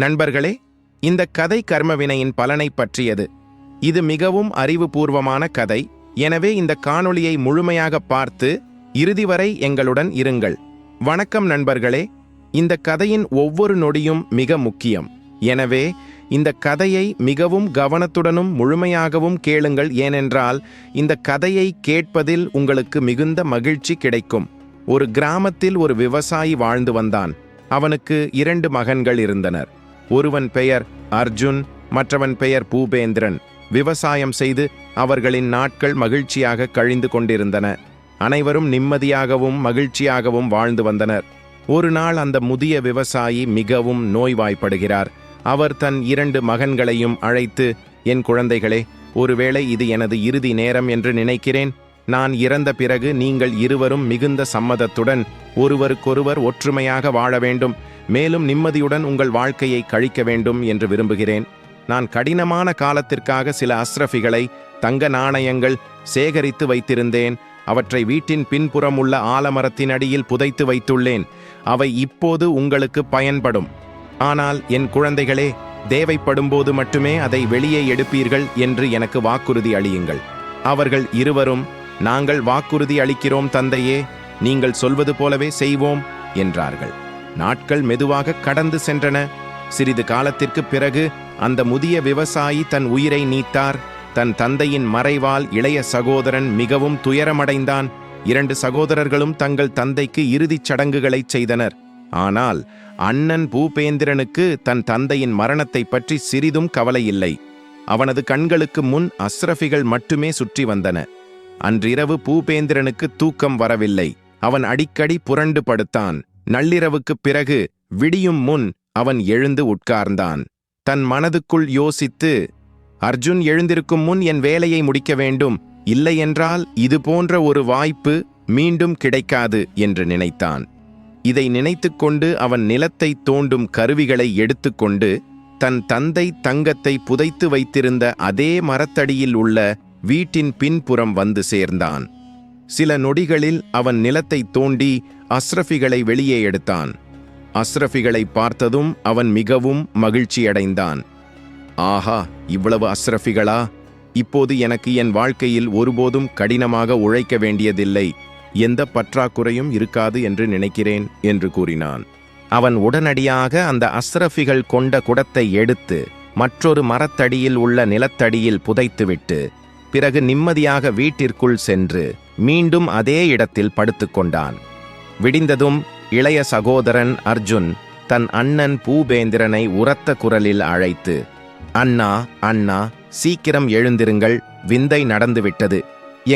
நண்பர்களே இந்த கதை கர்மவினையின் பலனை பற்றியது. இது மிகவும் அறிவுபூர்வமான கதை. எனவே இந்த காணொளியை முழுமையாக பார்த்து இறுதி வரை எங்களுடன் இருங்கள். வணக்கம் நண்பர்களே இந்த கதையின் ஒவ்வொரு நொடியும் மிக முக்கியம். எனவே இந்த கதையை மிகவும் கவனத்துடனும் முழுமையாகவும் கேளுங்கள். ஏனென்றால் இந்த கதையை கேட்பதில் உங்களுக்கு மிகுந்த மகிழ்ச்சி கிடைக்கும். ஒரு கிராமத்தில் ஒரு விவசாயி வாழ்ந்து வந்தான். அவனுக்கு இரண்டு மகன்கள் இருந்தனர். ஒருவன் பெயர் அர்ஜுன் மற்றவன் பெயர் பூபேந்திரன். விவசாயம் செய்து அவர்களின் நாட்கள் மகிழ்ச்சியாக கழிந்து கொண்டிருந்தன. அனைவரும் நிம்மதியாகவும் மகிழ்ச்சியாகவும் வாழ்ந்து வந்தனர். ஒரு நாள் அந்த முதிய விவசாயி மிகவும் நோய்வாய்ப்படுகிறார். அவர் தன் இரண்டு மகன்களையும் அழைத்து என் குழந்தைகளே ஒருவேளை இது எனது இறுதி நேரம் என்று நினைக்கிறேன். நான் இறந்த பிறகு நீங்கள் இருவரும் மிகுந்த சம்மதத்துடன் ஒருவருக்கொருவர் ஒற்றுமையாக வாழ வேண்டும். மேலும் நிம்மதியுடன் உங்கள் வாழ்க்கையை கழிக்க வேண்டும் என்று விரும்புகிறேன். நான் கடினமான காலத்திற்காக சில அஸ்ரஃபிகளை தங்க நாணயங்கள் சேகரித்து வைத்திருந்தேன். அவற்றை வீட்டின் பின்புறம் உள்ள ஆலமரத்தின் அடியில் புதைத்து வைத்துள்ளேன். அவை இப்போது உங்களுக்கு பயன்படும். ஆனால் என் குழந்தைகளே தேவைப்படும்போது மட்டுமே அதை வெளியே எடுப்பீர்கள் என்று எனக்கு வாக்குறுதி அளியுங்கள். அவர்கள் இருவரும் நாங்கள் வாக்குறுதி அளிக்கிறோம் தந்தையே நீங்கள் சொல்வது போலவே செய்வோம் என்றார்கள். நாட்கள் மெதுவாக கடந்து சென்றன. சிறிது காலத்திற்கு பிறகு அந்த முதிய விவசாயி தன் உயிரை நீத்தார். தன் தந்தையின் மறைவால் இளைய சகோதரன் மிகவும் துயரமடைந்தான். இரண்டு சகோதரர்களும் தங்கள் தந்தைக்கு இறுதிச் சடங்குகளைச் செய்தனர். ஆனால் அண்ணன் பூபேந்திரனுக்கு தன் தந்தையின் மரணத்தைப் பற்றி சிறிதும் கவலை இல்லை அவனது கண்களுக்கு முன் அஸ்ரஃபிகள் மட்டுமே சுற்றி வந்தன. அன்றிரவு பூபேந்திரனுக்கு தூக்கம் வரவில்லை. அவன் அடிக்கடி புரண்டு படுத்தான். நள்ளிரவுக்குப் பிறகு விடியும் முன் அவன் எழுந்து உட்கார்ந்தான். தன் மனதுக்குள் யோசித்து அர்ஜுன் எழுந்திருக்கும் முன் என் வேலையை முடிக்க வேண்டும். இல்லையென்றால் இது போன்ற ஒரு வாய்ப்பு மீண்டும் கிடைக்காது என்று நினைத்தான். இதை நினைத்துக்கொண்டு அவன் நிலத்தை தோண்டும் கருவிகளை எடுத்துக்கொண்டு தன் தந்தை தங்கத்தை புதைத்து வைத்திருந்த அதே மரத்தடியில் உள்ள வீட்டின் பின்புறம் வந்து சேர்ந்தான். சில நொடிகளில் அவன் நிலத்தை தோண்டி அஸ்ரஃபிகளை வெளியே எடுத்தான். அஸ்ரஃபிகளை பார்த்ததும் அவன் மிகவும் மகிழ்ச்சியடைந்தான். ஆஹா இவ்வளவு அஸ்ரஃபிகளா? இப்போது எனக்கு என் வாழ்க்கையில் ஒருபோதும் கடினமாக உழைக்க வேண்டியதில்லை. எந்த பற்றாக்குறையும் இருக்காது என்று நினைக்கிறேன் என்று கூறினான். அவன் உடனடியாக அந்த அஸ்ரஃபிகள் கொண்ட குடத்தை எடுத்து மற்றொரு மரத்தடியில் உள்ள நிலத்தடியில் புதைத்துவிட்டு பிறகு நிம்மதியாக வீட்டிற்குள் சென்று மீண்டும் அதே இடத்தில் படுத்துக்கொண்டான். விடிந்ததும் இளைய சகோதரன் அர்ஜுன் தன் அண்ணன் பூபேந்திரனை உரத்த குரலில் அழைத்து அண்ணா அண்ணா சீக்கிரம் எழுந்திருங்கள் விந்தை நடந்துவிட்டது.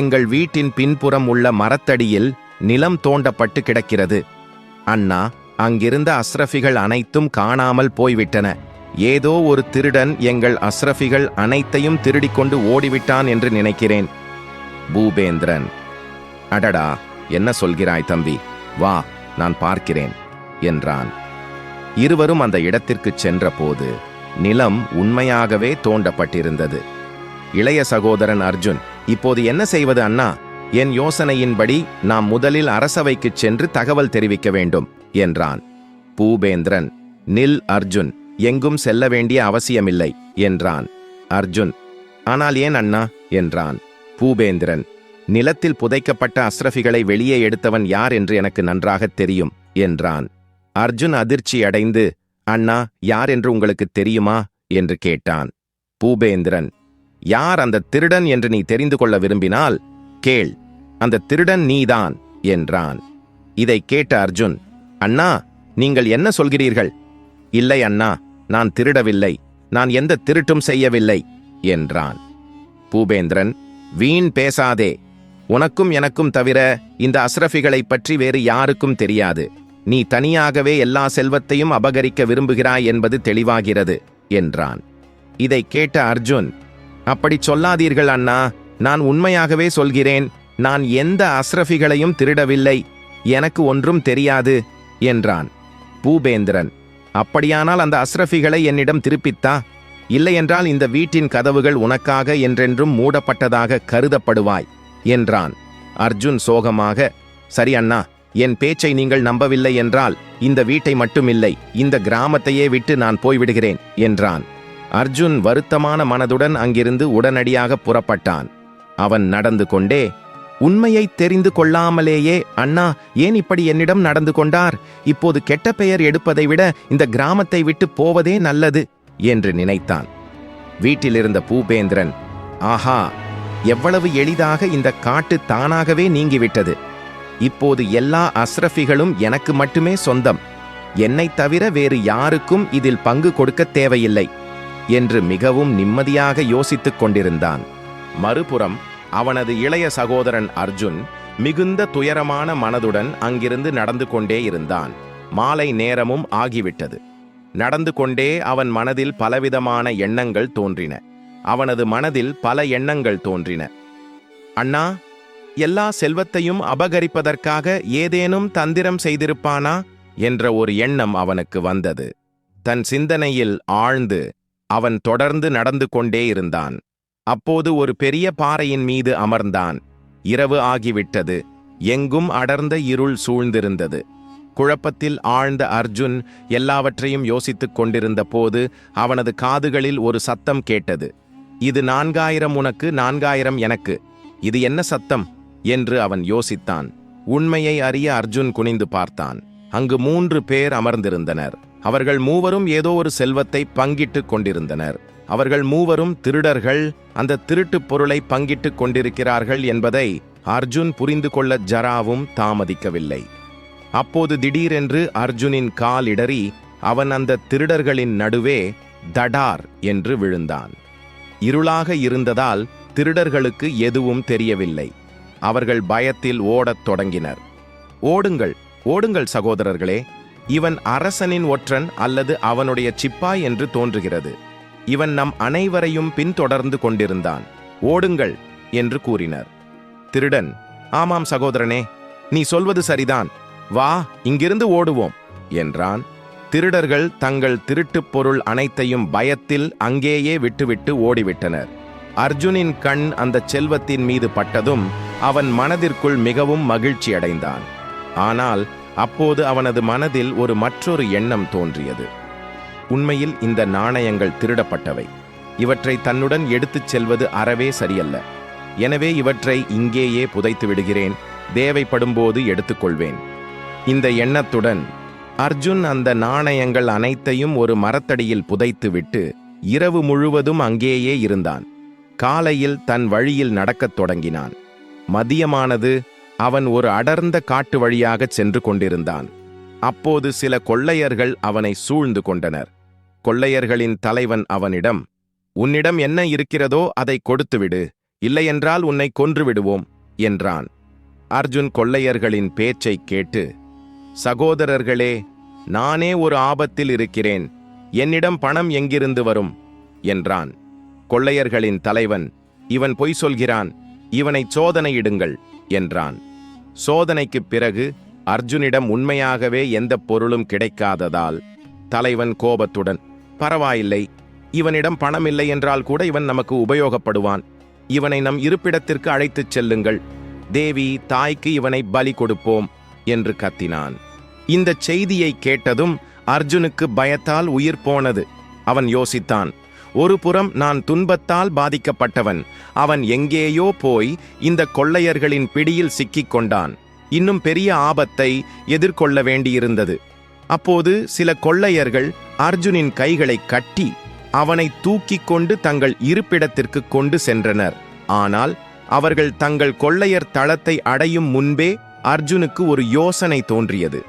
எங்கள் வீட்டின் பின்புறம் உள்ள மரத்தடியில் நிலம் தோண்டப்பட்டு கிடக்கிறது. அண்ணா அங்கிருந்த அஸ்ரஃபிகள் அனைத்தும் காணாமல் போய்விட்டன. ஏதோ ஒரு திருடன் எங்கள் அஸ்ரஃபிகள் அனைத்தையும் திருடிக்கொண்டு ஓடிவிட்டான் என்று நினைக்கிறேன். பூபேந்திரன். அடடா என்ன சொல்கிறாய் தம்பி? வா நான் பார்க்கிறேன் என்றான். இருவரும் அந்த இடத்திற்குச் சென்றபோது நிலம் உண்மையாகவே தோண்டப்பட்டிருந்தது. இளைய சகோதரன் அர்ஜுன் இப்போது என்ன செய்வது அண்ணா? என் யோசனையின்படி நாம் முதலில் அரசவைக்குச் சென்று தகவல் தெரிவிக்க வேண்டும் என்றான். பூபேந்திரன் நில் அர்ஜுன் எங்கும் செல்ல வேண்டிய அவசியமில்லை என்றான். அர்ஜுன் ஆனால் ஏன் அண்ணா? என்றான். பூபேந்திரன் நிலத்தில் புதைக்கப்பட்ட அஸ்ரஃபிகளை வெளியே எடுத்தவன் யார் என்று எனக்கு நன்றாகத் தெரியும் என்றான். அர்ஜுன் அதிர்ச்சி அடைந்து அண்ணா யார் என்று உங்களுக்கு தெரியுமா? என்று கேட்டான். பூபேந்திரன் யார் அந்த திருடன் என்று நீ தெரிந்து கொள்ள விரும்பினால் கேள் அந்த திருடன் நீதான் என்றான். இதை கேட்ட அர்ஜுன் அண்ணா நீங்கள் என்ன சொல்கிறீர்கள்? இல்லை அண்ணா நான் திருடவில்லை நான் எந்த திருட்டும் செய்யவில்லை என்றான். பூபேந்திரன் வீண் பேசாதே உனக்கும் எனக்கும் தவிர இந்த அஸ்ரஃபிகளைப் பற்றி வேறு யாருக்கும் தெரியாது நீ தனியாகவே எல்லா செல்வத்தையும் அபகரிக்க விரும்புகிறாய் என்பது தெளிவாகிறது என்றான். இதை கேட்ட அர்ஜுன் அப்படி சொல்லாதீர்கள் அண்ணா நான் உண்மையாகவே சொல்கிறேன் நான் எந்த அஸ்ரஃபிகளையும் திருடவில்லை எனக்கு ஒன்றும் தெரியாது என்றான். பூபேந்திரன் அப்படியானால் அந்த அஸ்ரஃபிகளை என்னிடம் திருப்பித்தா? இல்லையென்றால் இந்த வீட்டின் கதவுகள் உனக்காக என்றென்றும் மூடப்பட்டதாக கருதப்படுவாய் என்றான். அர்ஜுன் சோகமாக சரி அண்ணா என் பேச்சை நீங்கள் நம்பவில்லை என்றால் இந்த வீட்டை மட்டுமில்லை இந்த கிராமத்தையே விட்டு நான் போய்விடுகிறேன் என்றான். அர்ஜுன் வருத்தமான மனதுடன் அங்கிருந்து உடனடியாக புறப்பட்டான். அவன் நடந்து கொண்டே உண்மையை தெரிந்து கொள்ளாமலேயே அண்ணா ஏன் இப்படி என்னிடம் நடந்து கொண்டார்? இப்போது கெட்ட பெயர் எடுப்பதை விட இந்த கிராமத்தை விட்டு போவதே நல்லது என்று நினைத்தான். வீட்டிலிருந்த பூபேந்திரன் ஆஹா எவ்வளவு எளிதாக இந்த காட்டு தானாகவே நீங்கிவிட்டது. இப்போது எல்லா அஸ்ரஃபிகளும் எனக்கு மட்டுமே சொந்தம். என்னைத் தவிர வேறு யாருக்கும் இதில் பங்கு கொடுக்க தேவையில்லை என்று மிகவும் நிம்மதியாக யோசித்துக் கொண்டிருந்தான். மறுபுறம் அவனது இளைய சகோதரன் அர்ஜுன் மிகுந்த துயரமான மனதுடன் அங்கிருந்து நடந்து கொண்டே இருந்தான். மாலை நேரமும் ஆகிவிட்டது. நடந்து கொண்டே அவன் மனதில் பலவிதமான எண்ணங்கள் தோன்றின. அவனது மனதில் பல எண்ணங்கள் தோன்றின. அண்ணா எல்லா செல்வத்தையும் அபகரிப்பதற்காக ஏதேனும் தந்திரம் செய்திருப்பானா? என்ற ஒரு எண்ணம் அவனுக்கு வந்தது. தன் சிந்தனையில் ஆழ்ந்து அவன் தொடர்ந்து நடந்து கொண்டே இருந்தான். அப்போது ஒரு பெரிய பாறையின் மீது அமர்ந்தான். இரவு ஆகிவிட்டது. எங்கும் அடர்ந்த இருள் சூழ்ந்திருந்தது. குழப்பத்தில் ஆழ்ந்த அர்ஜுன் எல்லாவற்றையும் யோசித்துக் கொண்டிருந்த போது அவனது காதுகளில் ஒரு சத்தம் கேட்டது. இது நான்காயிரம் உனக்கு நான்காயிரம் எனக்கு. இது என்ன சத்தம்? என்று அவன் யோசித்தான். உண்மையை அறிய அர்ஜுன் குனிந்து பார்த்தான். அங்கு மூன்று பேர் அமர்ந்திருந்தனர். அவர்கள் மூவரும் ஏதோ ஒரு செல்வத்தை பங்கிட்டுக் கொண்டிருந்தனர். அவர்கள் மூவரும் திருடர்கள் அந்த திருட்டுப் பொருளை பங்கிட்டுக் கொண்டிருக்கிறார்கள் என்பதை அர்ஜுன் புரிந்து கொள்ள ஜராவும் தாமதிக்கவில்லை. அப்போது திடீரென்று அர்ஜுனின் கால் இடறி அவன் அந்த திருடர்களின் நடுவே தடார் என்று விழுந்தான். இருளாக இருந்ததால் திருடர்களுக்கு எதுவும் தெரியவில்லை. அவர்கள் பயத்தில் ஓடத் தொடங்கினர். ஓடுங்கள் ஓடுங்கள் சகோதரர்களே இவன் அரசனின் ஒற்றன் அல்லது அவனுடைய சிப்பாய் என்று தோன்றுகிறது. இவன் நம் அனைவரையும் பின்தொடர்ந்து கொண்டிருந்தான். ஓடுங்கள் என்று கூறினர். திருடன் ஆமாம் சகோதரனே நீ சொல்வது சரிதான். வா இங்கிருந்து ஓடுவோம் என்றான். திருடர்கள் தங்கள் திருட்டுப் பொருள் அனைத்தையும் பயத்தில் அங்கேயே விட்டுவிட்டு ஓடிவிட்டனர். அர்ஜுனின் கண் அந்த செல்வத்தின் மீது பட்டதும் அவன் மனதிற்குள் மிகவும் மகிழ்ச்சி அடைந்தான் ஆனால் அப்போது அவனது மனதில் ஒரு மற்றொரு எண்ணம் தோன்றியது. உண்மையில் இந்த நாணயங்கள் திருடப்பட்டவை. இவற்றை தன்னுடன் எடுத்துச் செல்வது அறவே சரியல்ல. எனவே இவற்றை இங்கேயே புதைத்து விடுகிறேன். தேவைப்படும்போது எடுத்துக்கொள்வேன். இந்த எண்ணத்துடன் அர்ஜுன் அந்த நாணயங்கள் அனைத்தையும் ஒரு மரத்தடியில் புதைத்துவிட்டு இரவு முழுவதும் அங்கேயே இருந்தான். காலையில் தன் வழியில் நடக்கத் தொடங்கினான். மதியமானது அவன் ஒரு அடர்ந்த காட்டு வழியாகச் சென்று கொண்டிருந்தான். அப்போது சில கொள்ளையர்கள் அவனை சூழ்ந்து கொண்டனர். கொள்ளையர்களின் தலைவன் அவனிடம் உன்னிடம் என்ன இருக்கிறதோ அதை கொடுத்துவிடு இல்லையென்றால் உன்னை கொன்றுவிடுவோம் என்றான். அர்ஜுன் கொள்ளையர்களின் பேச்சைக் கேட்டு சகோதரர்களே நானே ஒரு ஆபத்தில் இருக்கிறேன் என்னிடம் பணம் எங்கிருந்து வரும்? என்றான். கொள்ளையர்களின் தலைவன் இவன் பொய் சொல்கிறான் இவனை சோதனையிடுங்கள் என்றான். சோதனைக்குப் பிறகு அர்ஜுனிடம் உண்மையாகவே எந்த பொருளும் கிடைக்காததால் தலைவன் கோபத்துடன் பரவாயில்லை இவனிடம் பணம் இல்லை என்றால் கூட இவன் நமக்கு உபயோகப்படுவான். இவனை நம் இருப்பிடத்திற்கு அழைத்துச் செல்லுங்கள். தேவி தாய்க்கு இவனை பலி கொடுப்போம் என்று கத்தினான். இந்த செய்தியை கேட்டதும் அர்ஜுனுக்கு பயத்தால் உயிர் போனது. அவன் யோசித்தான் ஒரு புறம் நான் துன்பத்தால் பாதிக்கப்பட்டவன். அவன் எங்கேயோ போய் இந்த கொள்ளையர்களின் பிடியில் சிக்கிக் கொண்டான். இன்னும் பெரிய ஆபத்தை எதிர்கொள்ள வேண்டியிருந்தது. அப்போது சில கொள்ளையர்கள் அர்ஜுனின் கைகளை கட்டி அவனை தூக்கிக் கொண்டு தங்கள் இருப்பிடத்திற்கு கொண்டு சென்றனர். ஆனால் அவர்கள் தங்கள் கொள்ளையர் தளத்தை அடையும் முன்பே அர்ஜுனுக்கு ஒரு யோசனை தோன்றியது.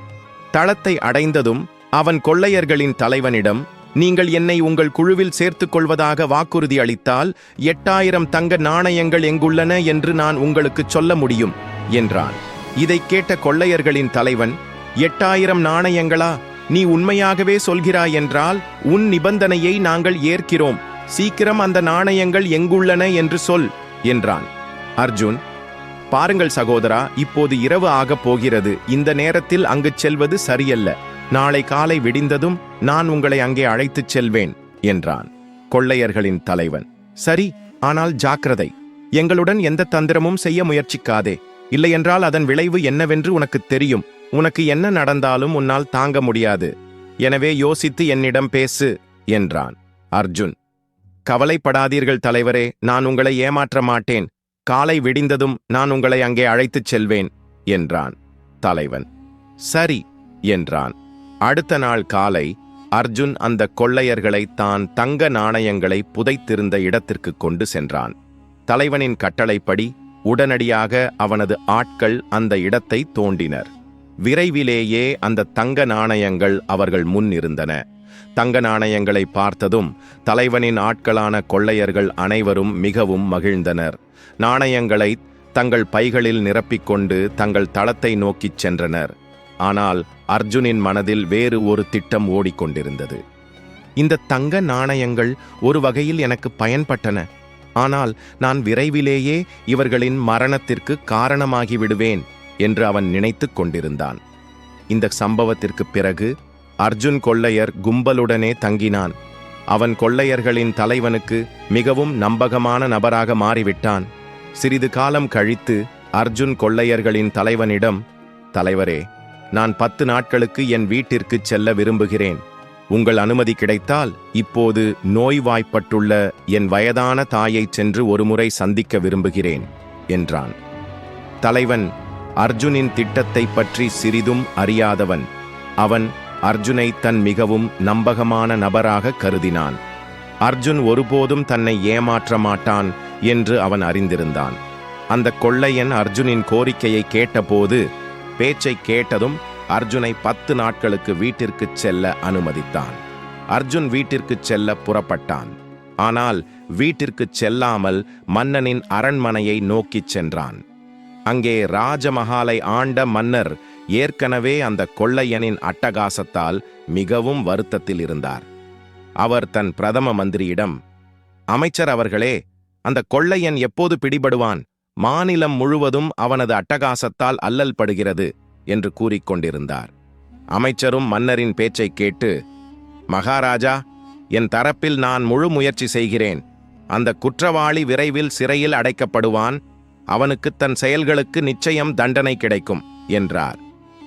தளத்தை அடைந்ததும் அவன் கொள்ளையர்களின் தலைவனிடம் நீங்கள் என்னை உங்கள் குழுவில் சேர்த்துக் கொள்வதாக வாக்குறுதி அளித்தால் எட்டாயிரம் தங்க நாணயங்கள் எங்குள்ளன என்று நான் உங்களுக்கு சொல்ல முடியும் என்றான். இதைக் கேட்ட கொள்ளையர்களின் தலைவன் எட்டாயிரம் நாணயங்களா நீ உண்மையாகவே சொல்கிறாய் என்றால் உன் நிபந்தனையை நாங்கள் ஏற்கிறோம். சீக்கிரம் அந்த நாணயங்கள் எங்குள்ளன என்று சொல் என்றான். அர்ஜுன் பாருங்கள் சகோதரா இப்போது இரவு ஆகப் போகிறது. இந்த நேரத்தில் அங்கு செல்வது சரியல்ல. நாளை காலை விடிந்ததும் நான் உங்களை அங்கே அழைத்துச் செல்வேன் என்றான் கொள்ளையர்களின் தலைவன். சரி ஆனால் ஜாக்கிரதை. எங்களுடன் எந்த தந்திரமும் செய்ய முயற்சிக்காதே. இல்லையென்றால் அதன் விளைவு என்னவென்று உனக்கு தெரியும். உனக்கு என்ன நடந்தாலும் உன்னால் தாங்க முடியாது. எனவே யோசித்து என்னிடம் பேசு என்றான். அர்ஜுன் கவலைப்படாதீர்கள் தலைவரே நான் உங்களை ஏமாற்ற மாட்டேன். காலை விடிந்ததும் நான் உங்களை அங்கே அழைத்துச் செல்வேன் என்றான் தலைவன். சரி என்றான். அடுத்த நாள் காலை அர்ஜுன் அந்த கொள்ளையர்களை தான் தங்க நாணயங்களை புதைத்திருந்த இடத்திற்கு கொண்டு சென்றான். தலைவனின் கட்டளைப்படி உடனடியாக அவனது ஆட்கள் அந்த இடத்தை தோண்டினர். விரைவிலேயே அந்த தங்க நாணயங்கள் அவர்கள் முன் இருந்தன. தங்க நாணயங்களை பார்த்ததும் தலைவனின் ஆட்களான கொள்ளையர்கள் அனைவரும் மிகவும் மகிழ்ந்தனர். நாணயங்களை தங்கள் பைகளில் நிரப்பிக்கொண்டு தங்கள் தளத்தை நோக்கிச் சென்றனர். ஆனால் அர்ஜுனின் மனதில் வேறு ஒரு திட்டம் ஓடிக்கொண்டிருந்தது. இந்த தங்க நாணயங்கள் ஒரு வகையில் எனக்கு பயன்பட்டன. ஆனால் நான் விரைவிலேயே இவர்களின் மரணத்திற்கு காரணமாகி விடுவேன் என்று அவன் நினைத்துக் கொண்டிருந்தான். இந்த சம்பவத்திற்குப் பிறகு அர்ஜுன் கொள்ளையர் கும்பலுடனே தங்கினான். அவன் கொள்ளையர்களின் தலைவனுக்கு மிகவும் நம்பகமான நபராக மாறிவிட்டான். சிறிது காலம் கழித்து அர்ஜுன் கொள்ளையர்களின் தலைவனிடம் தலைவரே நான் பத்து நாட்களுக்கு என் வீட்டிற்குச் செல்ல விரும்புகிறேன். உங்கள் அனுமதி கிடைத்தால் இப்போது நோய்வாய்ப்பட்டுள்ள என் வயதான தாயைச் சென்று ஒருமுறை சந்திக்க விரும்புகிறேன் என்றான். தலைவன் அர்ஜுனின் திட்டத்தைப் பற்றி சிறிதும் அறியாதவன். அவன் அர்ஜுனை தன் மிகவும் நம்பகமான நபராக கருதினான். அர்ஜுன் ஒருபோதும் தன்னை ஏமாற்ற மாட்டான் என்று அவன் அறிந்திருந்தான். அந்த கொள்ளையன் அர்ஜுனின் கோரிக்கையை கேட்டபோது பேச்சை கேட்டதும் அர்ஜுனை பத்து நாட்களுக்கு வீட்டிற்குச் செல்ல அனுமதித்தான். அர்ஜுன் வீட்டிற்குச் செல்ல புறப்பட்டான். ஆனால் வீட்டிற்குச் செல்லாமல் மன்னனின் அரண்மனையை நோக்கிச் சென்றான். அங்கே ராஜமஹாலை ஆண்ட மன்னர் ஏற்கனவே அந்த கொள்ளையனின் அட்டகாசத்தால் மிகவும் வருத்தத்தில் இருந்தார். அவர் தன் பிரதம மந்திரியிடம் அமைச்சர் அவர்களே அந்த கொள்ளையன் எப்போது பிடிபடுவான்? மாநிலம் முழுவதும் அவனது அட்டகாசத்தால் அல்லல் படுகிறது என்று கூறிக்கொண்டிருந்தார். அமைச்சரும் மன்னரின் பேச்சைக் கேட்டு மகாராஜா என் தரப்பில் நான் முழு முயற்சி செய்கிறேன். அந்த குற்றவாளி விரைவில் சிறையில் அடைக்கப்படுவான். அவனுக்கு தன் செயல்களுக்கு நிச்சயம் தண்டனை கிடைக்கும் என்றார்.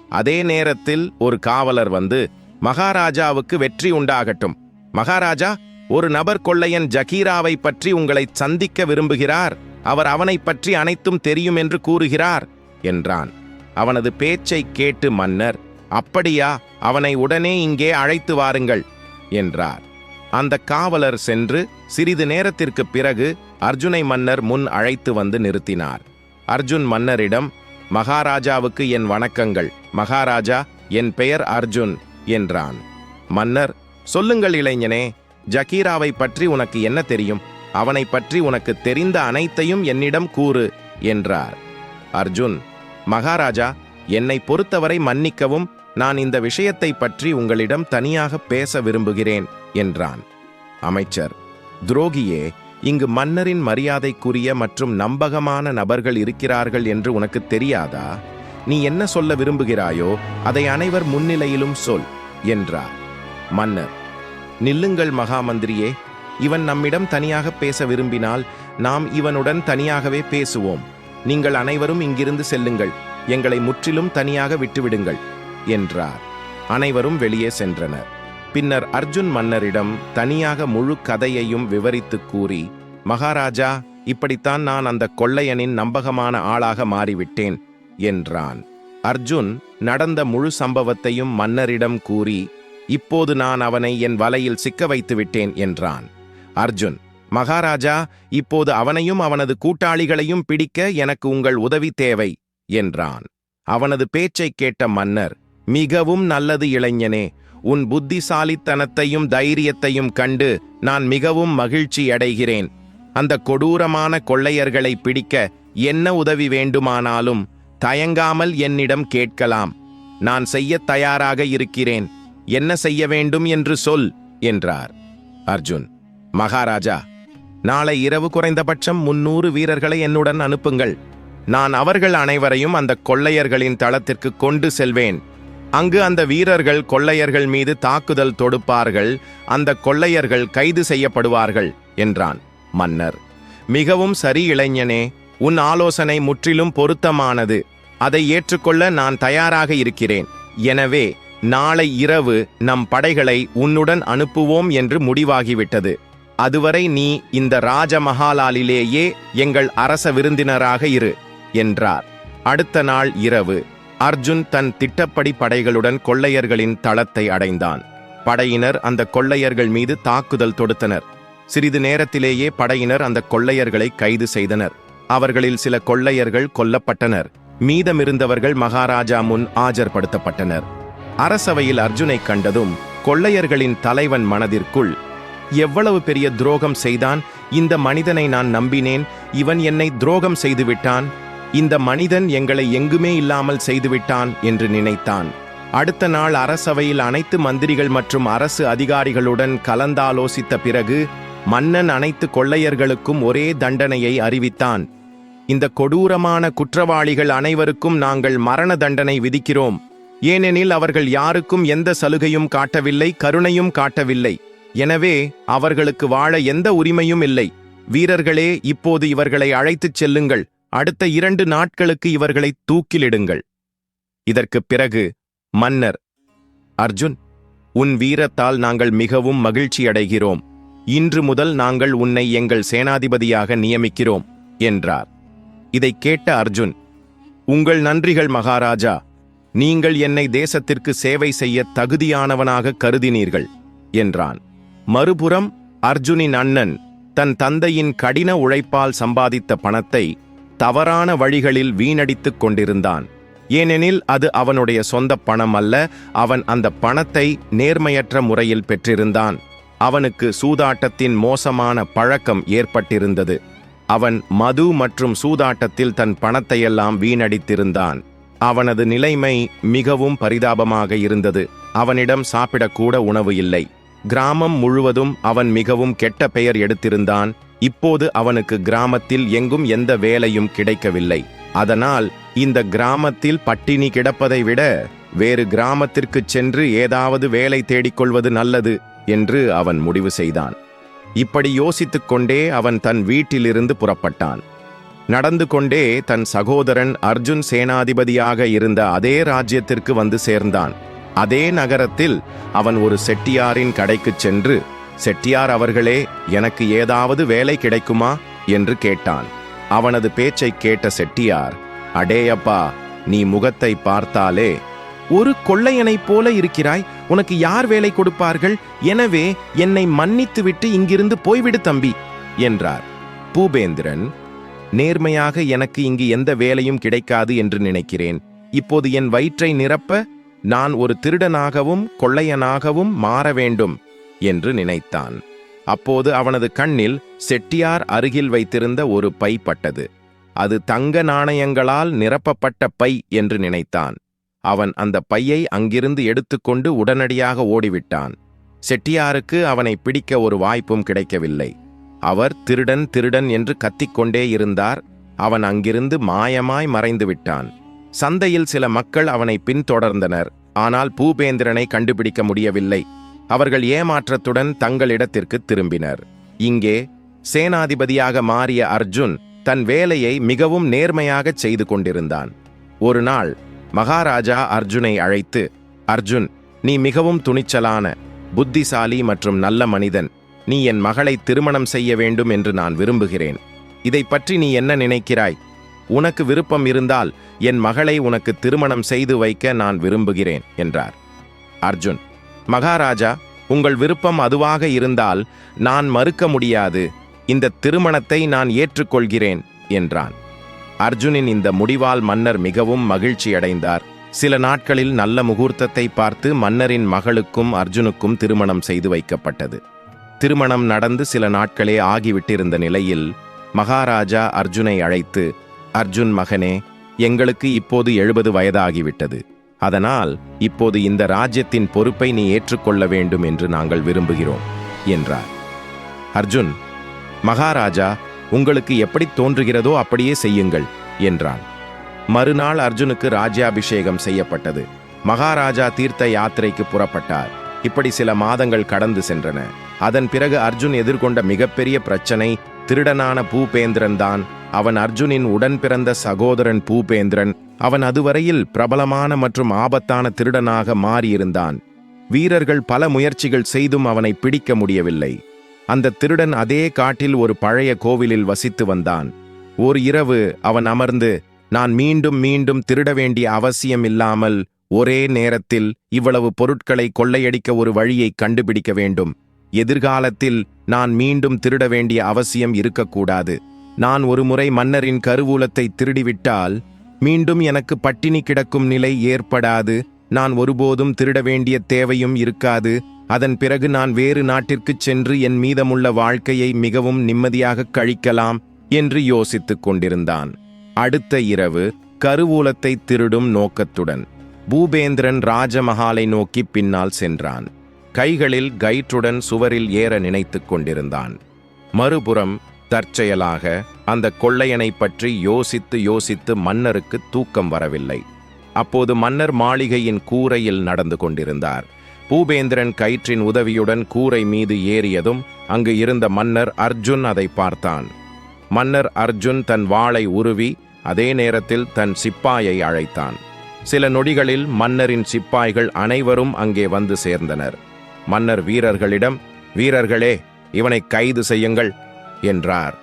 அதே நேரத்தில் ஒரு காவலர் வந்து மகாராஜாவுக்கு வெற்றி உண்டாகட்டும். மகாராஜா ஒரு நபர் கொள்ளையன் ஜகீராவை பற்றி உங்களை சந்திக்க விரும்புகிறார். அவர் அவனைப் பற்றி அனைத்தும் தெரியும் என்று கூறுகிறார் என்றான். அவனது பேச்சைக் கேட்டு மன்னர் அப்படியா அவனை உடனே இங்கே அழைத்து வாருங்கள் என்றார். அந்த காவலர் சென்று சிறிது நேரத்திற்குப் பிறகு அர்ஜுனை மன்னர் முன் அழைத்து வந்து நிறுத்தினார். அர்ஜுன் மன்னரிடம் மகாராஜாவுக்கு என் வணக்கங்கள் மகாராஜா என் பெயர் அர்ஜுன் என்றான். மன்னர் சொல்லுங்கள் இளைஞனே ஜகீராவை பற்றி உனக்கு என்ன தெரியும்? அவனை பற்றி உனக்கு தெரிந்த அனைத்தையும் என்னிடம் கூறு என்றார். அர்ஜுன் மகாராஜா என்னை பொறுத்தவரை மன்னிக்கவும் நான் இந்த விஷயத்தை பற்றி உங்களிடம் தனியாக பேச விரும்புகிறேன் என்றான். அமைச்சர் துரோகியே இங்கு மன்னரின் மரியாதைக்குரிய மற்றும் நம்பகமான நபர்கள் இருக்கிறார்கள் என்று உனக்கு தெரியாதா? நீ என்ன சொல்ல விரும்புகிறாயோ அதை அனைவர் முன்னிலையிலும் சொல் என்றார். மன்னர் நில்லுங்கள் மகாமந்திரியே இவன் நம்மிடம் தனியாக பேச விரும்பினால் நாம் இவனுடன் தனியாகவே பேசுவோம் நீங்கள் அனைவரும் இங்கிருந்து செல்லுங்கள். எங்களை முற்றிலும் தனியாக விட்டுவிடுங்கள் என்றார். அனைவரும் வெளியே சென்றனர். பின்னர் அர்ஜுன் மன்னரிடம் தனியாக முழு கதையையும் விவரித்துக் கூறி மகாராஜா இப்படித்தான் நான் அந்த கொள்ளையனின் நம்பகமான ஆளாக மாறிவிட்டேன் என்றான். அர்ஜுன் நடந்த முழு சம்பவத்தையும் மன்னரிடம் கூறி இப்போது நான் அவனை என் வலையில் சிக்க வைத்து விட்டேன் என்றான். அர்ஜுன் மகாராஜா இப்போது அவனையும் அவனது கூட்டாளிகளையும் பிடிக்க எனக்கு உங்கள் உதவி தேவை என்றான். அவனது பேச்சைக் கேட்ட மன்னர் மிகவும் நல்லது இளைஞனே உன் புத்திசாலித்தனத்தையும் தைரியத்தையும் கண்டு நான் மிகவும் மகிழ்ச்சி அடைகிறேன். அந்த கொடூரமான கொள்ளையர்களை பிடிக்க என்ன உதவி வேண்டுமானாலும் தயங்காமல் என்னிடம் கேட்கலாம். நான் செய்ய தயாராக இருக்கிறேன் என்ன செய்ய வேண்டும் என்று சொல் என்றார். அர்ஜுன் மகாராஜா நாளை இரவு குறைந்தபட்சம் முன்னூறு வீரர்களை என்னுடன் அனுப்புங்கள். நான் அவர்கள் அனைவரையும் அந்த கொள்ளையர்களின் தளத்திற்கு கொண்டு செல்வேன். அங்கு அந்த வீரர்கள் கொள்ளையர்கள் மீது தாக்குதல் தொடுப்பார்கள் அந்த கொள்ளையர்கள் கைது செய்யப்படுவார்கள் என்றான் மன்னர். மிகவும் சரி இளைஞனே உன் ஆலோசனை முற்றிலும் பொருத்தமானது. அதை ஏற்றுக்கொள்ள நான் தயாராக இருக்கிறேன். எனவே நாளை இரவு நம் படைகளை உன்னுடன் அனுப்புவோம் என்று முடிவாகிவிட்டது. அதுவரை நீ இந்த ராஜமஹாலாலிலேயே எங்கள் அரச விருந்தினராக இரு என்றார். அடுத்த நாள் இரவு அர்ஜுன் தன் திட்டப்படி படைகளுடன் கொள்ளையர்களின் தளத்தை அடைந்தான். படையினர் அந்த கொள்ளையர்கள் மீது தாக்குதல் தொடுத்தனர். சிறிது நேரத்திலேயே படையினர் அந்த கொள்ளையர்களை கைது செய்தனர். அவர்களில் சில கொள்ளையர்கள் கொல்லப்பட்டனர். மீதமிருந்தவர்கள் மகாராஜா முன் ஆஜர்படுத்தப்பட்டனர். அரசவையில் அர்ஜுனை கண்டதும் கொள்ளையர்களின் தலைவன் மனதிற்குள் எவ்வளவு பெரிய துரோகம் செய்தான்? இந்த மனிதனை நான் நம்பினேன். இவன் என்னை துரோகம் செய்துவிட்டான். இந்த மனிதன் எங்களை எங்குமே இல்லாமல் செய்துவிட்டான் என்று நினைத்தான். அடுத்த நாள் அரசவையில் அனைத்து மந்திரிகள் மற்றும் அரசு அதிகாரிகளுடன் கலந்தாலோசித்த பிறகு மன்னன் அனைத்து கொள்ளையர்களுக்கும் ஒரே தண்டனையை அறிவித்தான். இந்த கொடூரமான குற்றவாளிகள் அனைவருக்கும் நாங்கள் மரண தண்டனை விதிக்கிறோம். ஏனெனில் அவர்கள் யாருக்கும் எந்த சலுகையும் காட்டவில்லை கருணையும் காட்டவில்லை. எனவே அவர்களுக்கு வாழ எந்த உரிமையும் இல்லை. வீரர்களே இப்போது இவர்களை அழைத்துச் செல்லுங்கள். அடுத்த இரண்டு நாட்களுக்கு இவர்களை தூக்கிலிடுங்கள். இதற்குப் பிறகு மன்னர் அர்ஜுன் உன் வீரத்தால் நாங்கள் மிகவும் மகிழ்ச்சியடைகிறோம் இன்று முதல் நாங்கள் உன்னை எங்கள் சேனாதிபதியாக நியமிக்கிறோம் என்றார். இதைக் கேட்ட அர்ஜுன் உங்கள் நன்றிகள் மகாராஜா. நீங்கள் என்னை தேசத்திற்கு சேவை செய்ய தகுதியானவனாக கருதினீர்கள் என்றான். மறுபுறம் அர்ஜுனின் அண்ணன் தன் தந்தையின் கடின உழைப்பால் சம்பாதித்த பணத்தை தவறான வழிகளில் வீணடித்துக் கொண்டிருந்தான். ஏனெனில் அது அவனுடைய சொந்த பணம் அல்ல அவன் அந்த பணத்தை நேர்மையற்ற முறையில் பெற்றிருந்தான். அவனுக்கு சூதாட்டத்தின் மோசமான பழக்கம் ஏற்பட்டிருந்தது. அவன் மது மற்றும் சூதாட்டத்தில் தன் பணத்தையெல்லாம் வீணடித்திருந்தான். அவனது நிலைமை மிகவும் பரிதாபமாக இருந்தது. அவனிடம் சாப்பிடக்கூட உணவு இல்லை. கிராமம் முழுவதும் அவன் மிகவும் கெட்ட பெயர் எடுத்திருந்தான். இப்போது அவனுக்கு கிராமத்தில் எங்கும் எந்த வேலையும் கிடைக்கவில்லை. அதனால் இந்த கிராமத்தில் பட்டினி கிடப்பதை விட வேறு கிராமத்திற்குச் சென்று ஏதாவது வேலை தேடிக்கொள்வது நல்லது என்று அவன் முடிவு செய்தான். இப்படி யோசித்துக் கொண்டே அவன் தன் வீட்டிலிருந்து புறப்பட்டான். நடந்து கொண்டே தன் சகோதரன் அர்ஜுன் சேனாதிபதியாக இருந்த அதே ராஜ்யத்திற்கு வந்து சேர்ந்தான். அதே நகரத்தில் அவன் ஒரு செட்டியாரின் கடைக்குச் சென்று செட்டியார் அவர்களே எனக்கு ஏதாவது வேலை கிடைக்குமா? என்று கேட்டான். அவனது பேச்சைக் கேட்ட செட்டியார் அடேயப்பா நீ முகத்தை பார்த்தாலே ஒரு கொள்ளையனைப் போல இருக்கிறாய். உனக்கு யார் வேலை கொடுப்பார்கள்? எனவே என்னை மன்னித்துவிட்டு இங்கிருந்து போய்விடு தம்பி என்றார். பூபேந்திரன் நேர்மையாக எனக்கு இங்கு எந்த வேலையும் கிடைக்காது என்று நினைக்கிறேன். இப்போது என் வயிற்றை நிரப்ப நான் ஒரு திருடனாகவும் கொள்ளையனாகவும் மாற வேண்டும் என்று நினைத்தான். அப்போது அவனது கண்ணில் செட்டியார் அருகில் வைத்திருந்த ஒரு பை பட்டது. அது தங்க நாணயங்களால் நிரப்பப்பட்ட பை என்று நினைத்தான். அவன் அந்த பையை அங்கிருந்து எடுத்துக்கொண்டு உடனடியாக ஓடிவிட்டான். செட்டியாருக்கு அவனை பிடிக்க ஒரு வாய்ப்பும் கிடைக்கவில்லை. அவர் திருடன் திருடன் என்று கத்திக்கொண்டே இருந்தார். அவன் அங்கிருந்து மாயமாய் மறைந்து விட்டான் சந்தையில் சில மக்கள் அவனை பின்தொடர்ந்தனர். ஆனால் பூபேந்திரனை கண்டுபிடிக்க முடியவில்லை. அவர்கள் ஏமாற்றத்துடன் தங்களிடத்திற்கு திரும்பினர். இங்கே சேனாதிபதியாக மாறிய அர்ஜுன் தன் வேலையை மிகவும் நேர்மையாகச் செய்து கொண்டிருந்தான். ஒரு நாள் மகாராஜா அர்ஜுனை அழைத்து அர்ஜுன் நீ மிகவும் துணிச்சலான புத்திசாலி மற்றும் நல்ல மனிதன். நீ என் மகளை திருமணம் செய்ய வேண்டும் என்று நான் விரும்புகிறேன். இதை பற்றி நீ என்ன நினைக்கிறாய்? உனக்கு விருப்பம் இருந்தால் என் மகளை உனக்கு திருமணம் செய்து வைக்க நான் விரும்புகிறேன் என்றார். அர்ஜுன் மகாராஜா உங்கள் விருப்பம் அதுவாக இருந்தால் நான் மறுக்க முடியாது இந்த திருமணத்தை நான் ஏற்றுக்கொள்கிறேன் என்றான். அர்ஜுனின் இந்த முடிவால் மன்னர் மிகவும் மகிழ்ச்சியடைந்தார் சில நாட்களில் நல்ல முகூர்த்தத்தை பார்த்து மன்னரின் மகளுக்கும் அர்ஜுனுக்கும் திருமணம் செய்து வைக்கப்பட்டது. திருமணம் நடந்து சில நாட்களே ஆகிவிட்டிருந்த நிலையில் மகாராஜா அர்ஜுனை அழைத்து அர்ஜுன் மகனே எங்களுக்கு இப்போது எழுபது வயதாகிவிட்டது. அதனால் இப்போது இந்த ராஜ்யத்தின் பொறுப்பை நீ ஏற்றுக்கொள்ள வேண்டும் என்று நாங்கள் விரும்புகிறோம் என்றார். அர்ஜுன் மகாராஜா உங்களுக்கு எப்படி தோன்றுகிறதோ அப்படியே செய்யுங்கள் என்றான். மறுநாள் அர்ஜுனுக்கு ராஜ்யாபிஷேகம் செய்யப்பட்டது. மகாராஜா தீர்த்த யாத்திரைக்கு புறப்பட்டார். இப்படி சில மாதங்கள் கடந்து சென்றன. அதன் பிறகு அர்ஜுன் எதிர்கொண்ட மிகப்பெரிய பிரச்சனை திருடனான பூபேந்திரன் தான் அவன் அர்ஜுனின் உடன் பிறந்த சகோதரன் பூபேந்திரன் அவன் அதுவரையில் பிரபலமான மற்றும் ஆபத்தான திருடனாக மாறியிருந்தான். வீரர்கள் பல முயற்சிகள் செய்தும் அவனை பிடிக்க முடியவில்லை. அந்த திருடன் அதே காட்டில் ஒரு பழைய கோவிலில் வசித்து வந்தான். ஒரு இரவு அவன் அமர்ந்து நான் மீண்டும் மீண்டும் திருட வேண்டிய அவசியம் இல்லாமல் ஒரே நேரத்தில் இவ்வளவு பொருட்களை கொள்ளையடிக்க ஒரு வழியை கண்டுபிடிக்க வேண்டும். எதிர்காலத்தில் நான் மீண்டும் திருட வேண்டிய அவசியம் இருக்கக்கூடாது. நான் ஒருமுறை மன்னரின் கருவூலத்தை திருடிவிட்டால் மீண்டும் எனக்கு பட்டினி கிடக்கும் நிலை ஏற்படாது. நான் ஒருபோதும் திருட வேண்டிய தேவையும் இருக்காது. அதன் பிறகு நான் வேறு நாட்டிற்குச் சென்று என் மீதமுள்ள வாழ்க்கையை மிகவும் நிம்மதியாக கழிக்கலாம் என்று யோசித்துக் கொண்டிருந்தான். அடுத்த இரவு கருவூலத்தை திருடும் நோக்கத்துடன் பூபேந்திரன் ராஜமஹாலை நோக்கி பின்னால் சென்றான். கைகளில் கயிற்றுடன் சுவரில் ஏற நினைத்துக் கொண்டிருந்தான். மறுபுறம் தற்செயலாக அந்த கொள்ளையனை பற்றி யோசித்து யோசித்து மன்னருக்கு தூக்கம் வரவில்லை. அப்போது மன்னர் மாளிகையின் கூரையில் நடந்து கொண்டிருந்தார். பூபேந்திரன் கயிற்றின் உதவியுடன் கூரை மீது ஏறியதும் அங்கு இருந்த மன்னர் அர்ஜுன் அதை பார்த்தான். மன்னர் அர்ஜுன் தன் வாளை உருவி அதே நேரத்தில் தன் சிப்பாயை அழைத்தான். சில நொடிகளில் மன்னரின் சிப்பாய்கள் அனைவரும் அங்கே வந்து சேர்ந்தனர். மன்னர் வீரர்களிடம் வீரர்களே இவனை கைது செய்யுங்கள். என்றார்.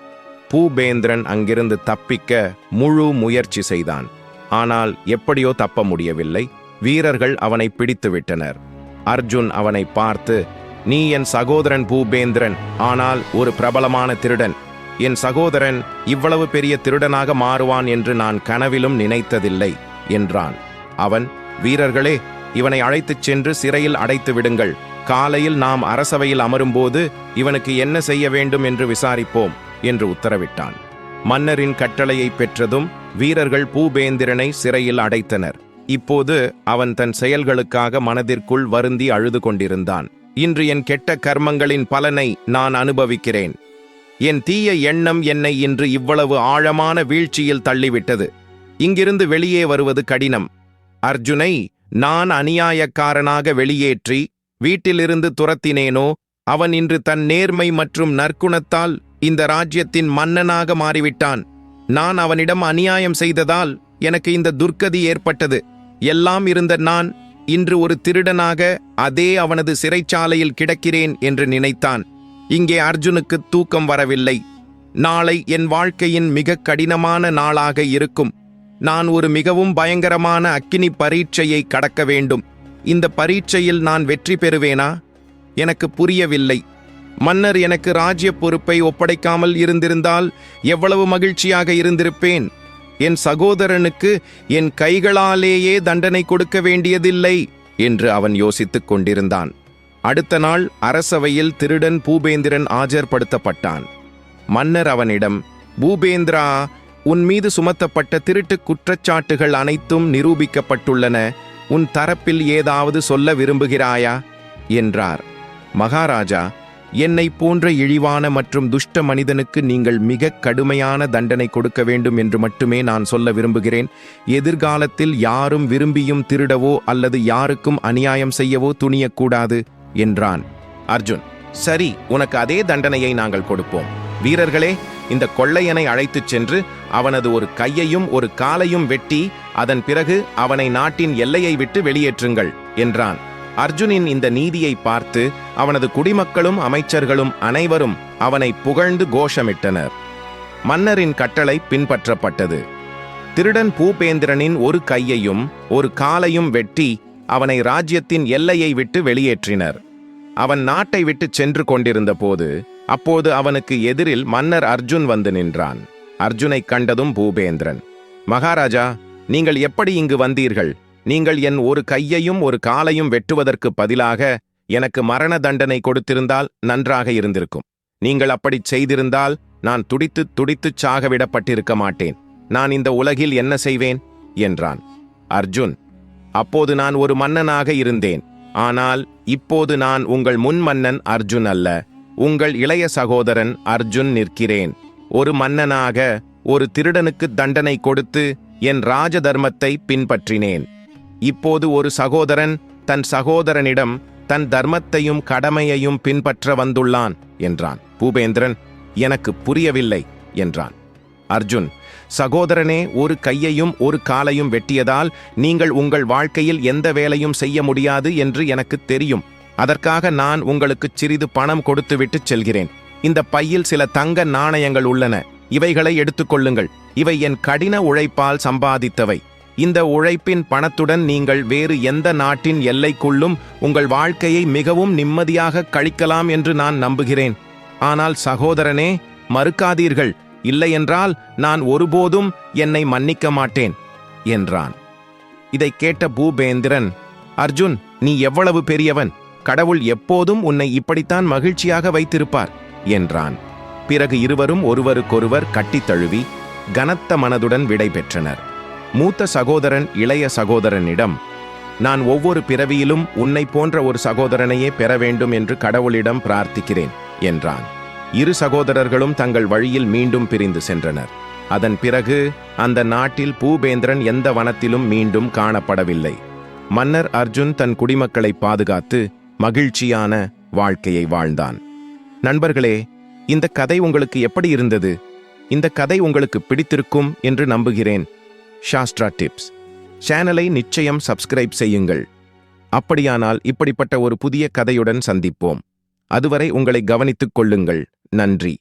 பூபேந்திரன் அங்கிருந்து தப்பிக்க முழு முயற்சி செய்தான். ஆனால் எப்படியோ தப்ப முடியவில்லை. வீரர்கள் அவனை பிடித்து விட்டனர் அர்ஜுன் அவனை பார்த்து நீ என் சகோதரன் பூபேந்திரன். ஆனால் ஒரு பிரபலமான திருடன். என் சகோதரன் இவ்வளவு பெரிய திருடனாக மாறுவான் என்று நான் கனவிலும் நினைத்ததில்லை என்றான். அவன் வீரர்களே இவனை அழைத்துச் சென்று சிறையில் அடைத்து விடுங்கள் காலையில் நாம் அரசவையில் அமரும்போது இவனுக்கு என்ன செய்ய வேண்டும் என்று விசாரிப்போம் என்று உத்தரவிட்டான். மன்னரின் கட்டளையை பெற்றதும் வீரர்கள் பூபேந்திரனை சிறையில் அடைத்தனர். இப்போது அவன் தன் செயல்களுக்காக மனதிற்குள் வருந்தி அழுது கொண்டிருந்தான். இன்று என் கெட்ட கர்மங்களின் பலனை நான் அனுபவிக்கிறேன். என் தீய எண்ணம் என்னை இன்று இவ்வளவு ஆழமான வீழ்ச்சியில் தள்ளிவிட்டது. இங்கிருந்து வெளியே வருவது கடினம். அர்ஜுனை நான் அநியாயக்காரனாக வெளியேற்றி வீட்டிலிருந்து துரத்தினேனோ அவன் இன்று தன் நேர்மை மற்றும் நற்குணத்தால் இந்த ராஜ்யத்தின் மன்னனாக மாறிவிட்டான். நான் அவனிடம் அநியாயம் செய்ததால் எனக்கு இந்த துர்க்கதி ஏற்பட்டது. எல்லாம் இருந்த நான் இன்று ஒரு திருடனாக அதே அவனது சிறைச்சாலையில் கிடக்கிறேன் என்று நினைத்தான். இங்கே அர்ஜுனுக்கு தூக்கம் வரவில்லை. நாளை என் வாழ்க்கையின் மிக கடினமான நாளாக இருக்கும். நான் ஒரு மிகவும் பயங்கரமான அக்கினி பரீட்சையை கடக்க வேண்டும். இந்த பரீட்சையில் நான் வெற்றி பெறுவேனா? எனக்கு புரியவில்லை. மன்னர் எனக்கு ராஜ்ய பொறுப்பை ஒப்படைக்காமல் இருந்திருந்தால் எவ்வளவு மகிழ்ச்சியாக இருந்திருப்பேன்? என் சகோதரனுக்கு என் கைகளாலேயே தண்டனை கொடுக்க வேண்டியதில்லை என்று அவன் யோசித்துக் கொண்டிருந்தான். அடுத்த நாள் அரசவையில் திருடன் பூபேந்திரன் ஆஜர்படுத்தப்பட்டான். மன்னர் அவனிடம் பூபேந்திரா உன் மீது சுமத்தப்பட்ட திருட்டு குற்றச்சாட்டுகள் அனைத்தும் நிரூபிக்கப்பட்டுள்ளன. உன் தரப்பில் ஏதாவது சொல்ல விரும்புகிறாயா? என்றார். மகாராஜா என்னை போன்ற இழிவான மற்றும் துஷ்ட மனிதனுக்கு நீங்கள் மிக கடுமையான தண்டனை கொடுக்க வேண்டும் என்று மட்டுமே நான் சொல்ல விரும்புகிறேன். எதிர்காலத்தில் யாரும் விரும்பியும் திருடவோ அல்லது யாருக்கும் அநியாயம் செய்யவோ துணியக்கூடாது என்றான். அர்ஜுன் சரி உனக்கு அதே தண்டனையை நாங்கள் கொடுப்போம். வீரர்களே இந்த கொள்ளையனை அழைத்துச் சென்று அவனது ஒரு கையையும் ஒரு காலையும் வெட்டி அதன் பிறகு அவனை நாட்டின் எல்லையை விட்டு வெளியேற்றுங்கள் என்றான். அர்ஜுனின் இந்த நீதியை பார்த்து அவனது குடிமக்களும் அமைச்சர்களும் அனைவரும் அவனை புகழ்ந்து கோஷமிட்டனர். மன்னரின் கட்டளை பின்பற்றப்பட்டது. திருடன் பூபேந்திரனின் ஒரு கையையும் ஒரு காலையும் வெட்டி அவனை ராஜ்யத்தின் எல்லையை விட்டு வெளியேற்றினர். அவன் நாட்டை விட்டு சென்று கொண்டிருந்த போது அப்போது அவனுக்கு எதிரில் மன்னர் அர்ஜுன் வந்து நின்றான். அர்ஜுனை கண்டதும் பூபேந்திரன் மகாராஜா நீங்கள் எப்படி இங்கு வந்தீர்கள்? நீங்கள் என் ஒரு கையையும் ஒரு காலையும் வெட்டுவதற்கு பதிலாக எனக்கு மரண தண்டனை கொடுத்திருந்தால் நன்றாக இருந்திருக்கும். நீங்கள் அப்படிச் செய்திருந்தால் நான் துடித்து துடித்துச் சாகவிடப்பட்டிருக்க மாட்டேன். நான் இந்த உலகில் என்ன செய்வேன்? என்றான். அர்ஜுன் அப்போது நான் ஒரு மன்னனாக இருந்தேன். ஆனால் இப்போது நான் உங்கள் முன் மன்னன் அர்ஜுன் அல்ல. உங்கள் இளைய சகோதரன் அர்ஜுன் நிற்கிறேன். ஒரு மன்னனாக ஒரு திருடனுக்கு தண்டனை கொடுத்து என் ராஜதர்மத்தை பின்பற்றினேன். இப்போது ஒரு சகோதரன் தன் சகோதரனிடம் தன் தர்மத்தையும் கடமையையும் பின்பற்ற வந்துள்ளான் என்றான். பூபேந்திரன் எனக்கு புரியவில்லை என்றான். அர்ஜுன் சகோதரனே ஒரு கையையும் ஒரு காலையும் வெட்டியதால் நீங்கள் உங்கள் வாழ்க்கையில் எந்த வேலையும் செய்ய முடியாது என்று எனக்கு தெரியும். அதற்காக நான் உங்களுக்கு சிறிது பணம் கொடுத்துவிட்டு செல்கிறேன். இந்த பையில் சில தங்க நாணயங்கள் உள்ளன. இவைகளை எடுத்துக்கொள்ளுங்கள் இவை என் கடின உழைப்பால் சம்பாதித்தவை. இந்த உழைப்பின் பணத்துடன் நீங்கள் வேறு எந்த நாட்டின் எல்லைக்குள்ளும் உங்கள் வாழ்க்கையை மிகவும் நிம்மதியாக கழிக்கலாம் என்று நான் நம்புகிறேன். ஆனால் சகோதரனே மறுக்காதீர்கள். இல்லையென்றால் நான் ஒருபோதும் என்னை மன்னிக்க மாட்டேன் என்றான். இதைக் கேட்ட பூபேந்திரன் அர்ஜுன் நீ எவ்வளவு பெரியவன்? கடவுள் எப்போதும் உன்னை இப்படித்தான் மகிழ்ச்சியாக வைத்திருப்பார் என்றான். பிறகு இருவரும் ஒருவருக்கொருவர் கட்டித் தழுவி கனத்த மனதுடன் விடை பெற்றனர். மூத்த சகோதரன் இளைய சகோதரனிடம் நான் ஒவ்வொரு பிறவியிலும் உன்னை போன்ற ஒரு சகோதரனையே பெற வேண்டும் என்று கடவுளிடம் பிரார்த்திக்கிறேன் என்றான். இரு சகோதரர்களும் தங்கள் வழியில் மீண்டும் பிரிந்து சென்றனர். அதன் பிறகு அந்த நாட்டில் பூபேந்திரன் எந்த வனத்திலும் மீண்டும் காணப்படவில்லை. மன்னர் அர்ஜுன் தன் குடிமக்களை பாதுகாத்து மகிழ்ச்சியான வாழ்க்கையை வாழ்ந்தான். நண்பர்களே இந்த கதை உங்களுக்கு எப்படி இருந்தது? இந்த கதை உங்களுக்கு பிடித்திருக்கும் என்று நம்புகிறேன். ஷாஸ்ட்ரா டிப்ஸ். சேனலை நிச்சயம் சப்ஸ்கிரைப் செய்யுங்கள். அப்படியானால் இப்படிப்பட்ட ஒரு புதிய கதையுடன் சந்திப்போம். அதுவரை உங்களை கவனித்துக் கொள்ளுங்கள். நன்றி.